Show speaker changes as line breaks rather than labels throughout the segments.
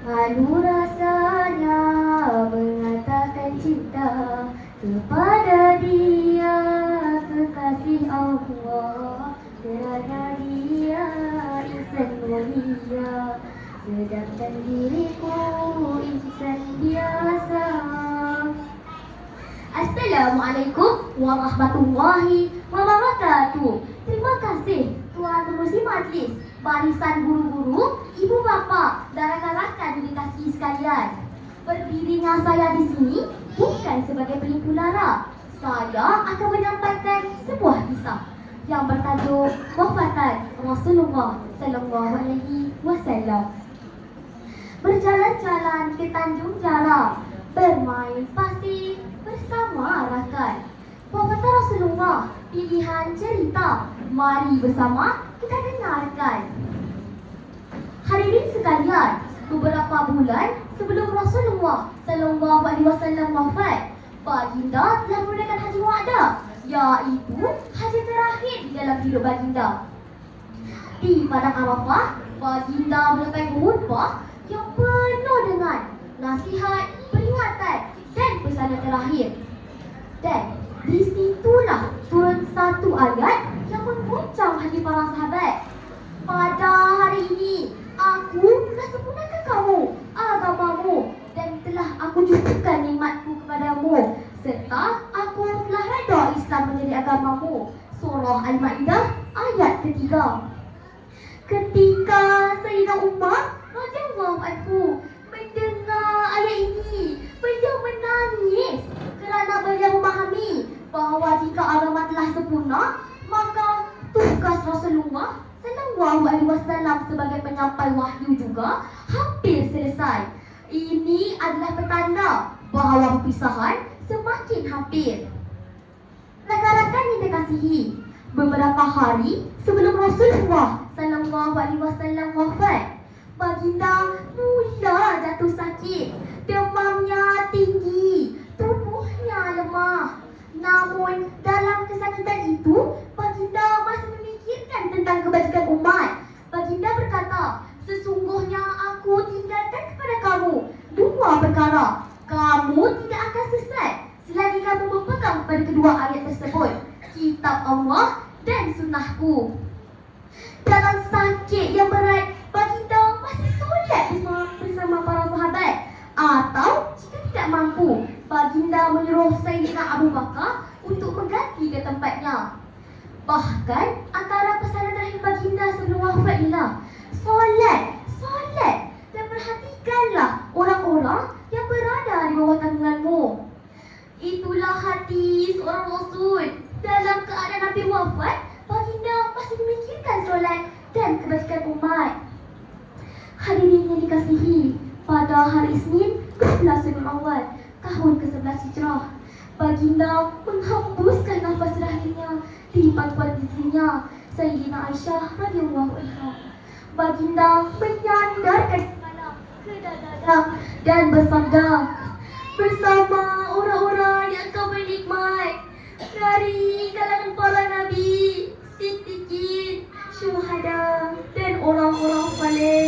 Malu rasanya mengatakan cinta kepada dia kekasih Allah kerana dia insan mulia sedangkan diriku insan biasa. Assalamualaikum warahmatullahi wabarakatuh. Terima kasih Tuan Pengurusi Majlis, barisan guru-guru, ibu bapa dan rakan-rakan dikasihi sekalian. Berdirinya saya di sini bukan sebagai penipu lara. Saya akan menyampaikan sebuah kisah yang bertajuk Wafatan Rasulullah Sallallahu Alaihi Wasallam. Berjalan-jalan ke Tanjung Jara, bermain pasir bersama rakan. Wafatan Rasulullah, pilihan cerita. Mari bersama kita dengarkan. Hadirin sekalian, beberapa bulan sebelum Rasulullah Sallallahu Alaihi Wasallam wafat, baginda telah menunaikan haji wada, iaitu haji terakhir di dalam hidup baginda. Di padang Arafah, baginda meletakkan khutbah yang penuh dengan nasihat, peringatan dan pesanan terakhir. Dan di situlah turun satu ayat yang mengguncang hati para sahabat. Pada hari ini, aku telah sempurnakan kamu, agamamu dan telah aku cukupkan nikmatku kepadamu serta aku telah reda Islam menjadi agamamu. Surah Al-Ma'idah ayat ketiga. Ketika Sayyidina Umar radhiyallahu anhu mendengar ayat ini, beliau menangis kerana beliau memahami bahawa jika agama telah sempurna, Sallallahu Alaihi Wasallam sebagai penyampai wahyu juga hampir selesai. Ini adalah petanda bahawa perpisahan semakin hampir. Rakan-rakan yang dikasihi, beberapa hari sebelum Rasulullah Sallallahu Alaihi Wasallam wafat, baginda mula jatuh sakit. Demamnya tinggi, tubuhnya lemah. Namun dalam kesakitan itu, baginda masih memikirkan tentang kebajikan umat. Baginda berkata, sesungguhnya aku tinggalkan kepada kamu dua perkara. Kamu tidak akan sesat selagi kamu berpegang pada kedua ayat tersebut. Kitab Allah dan sunnahku. Dalam sakit yang berat, baginda masih solat bersama, bersama para sahabat. Atau jika tidak mampu, baginda menyuruh Sayyidina Abu Bakar untuk mengganti ke tempatnya. Bahkan sebelum ialah solat, solat dan perhatikanlah orang-orang yang berada di bawah tanggunganmu. Itulah hati seorang Rasul. Dalam keadaan Nabi wafat, baginda masih memikirkan solat dan kebajikan umat. Hadirin yang dikasihi, pada hari Isnin, 12 bulan awal, tahun ke-11 Hijrah, baginda menghembuskan nafas terakhirnya di pangkuan istrinya, Sayyidina Aisyah radhiyallahu anha. Baginda menyandarkan kepala ke dada dan bersabda, bersama orang-orang yang kau bernikmat dari kalangan para nabi, siddiqin, syuhada dan orang-orang saleh.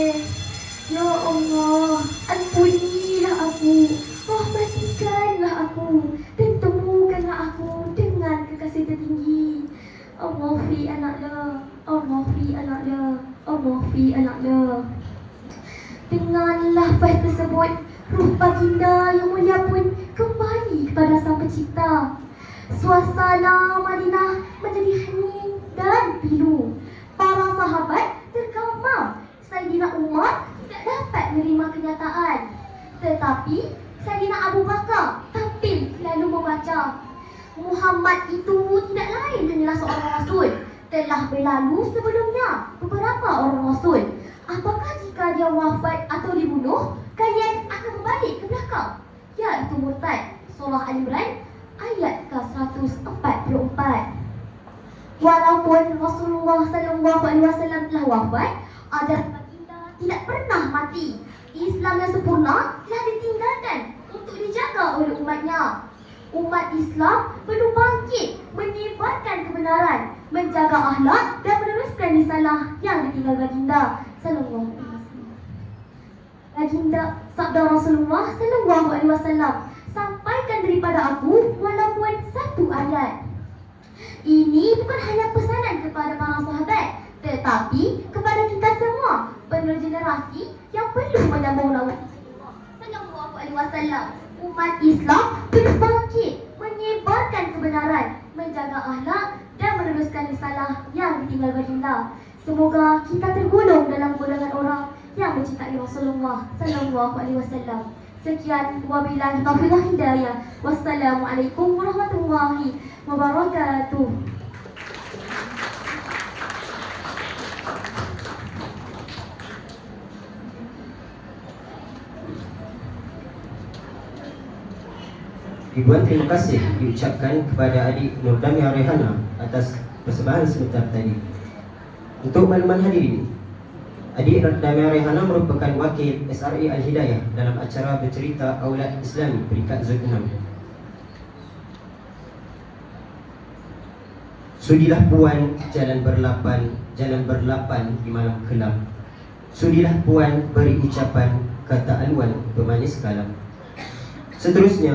Allah fi anaknya. Dengan lafaz tersebut, ruh baginda yang mulia pun kembali kepada sang pencipta. Suasana Madinah menjadi hening dan pilu. Para sahabat tergamam. Sayyidina Umar tidak dapat menerima kenyataan. Tetapi Sayyidina Abu Bakar tampil lalu membaca. Muhammad itu tidak lain hanyalah seorang rasul. Telah berlalu sebelumnya beberapa orang rasul. Apakah jika dia wafat atau dibunuh, kalian akan berbalik ke belakang? Ya, itu murtad. Surah Al-Imran ayat ke-144. Walaupun Rasulullah sallallahu alaihi wasallam telah wafat, ajaran baginda tidak pernah mati. Islam yang sempurna telah ditinggalkan untuk dijaga oleh umatnya. Umat Islam perlu bangkit menyebarkan kebenaran, menjaga akhlak dan meneruskan risalah yang ditinggal baginda sallallahu alaihi wasallam. Baginda sabda Rasulullah sallallahu alaihi wasallam, sampaikan daripada aku walaupun satu ayat. Ini bukan hanya pesanan kepada para sahabat, tetapi kepada kita semua, penerus generasi yang perlu menyambung laut Sallallahu alaihi wasallam. Umat Islam terus bangkit, menyebarkan kebenaran, menjaga akhlak dan meneruskan ditinggal baginda. Semoga kita tergolong dalam golongan orang yang mencintai Rasulullah sallallahu alaihi wasallam. Sekian wabillahi taufiq hidayah. Wassalamualaikum warahmatullahi wabarakatuh.
Ribuan terima kasih diucapkan kepada adik Nurdamia Rehana atas persembahan sebentar tadi. Untuk makluman hadirin, adik Nurdamia Rehana merupakan wakil SRA Al-Hidayah dalam acara bercerita Aulad Islami peringkat Zul 6. Sudilah puan jalan berlapan, jalan berlapan di malam kelam. Sudilah puan beri ucapan kata aluan pemanis kalam. Seterusnya,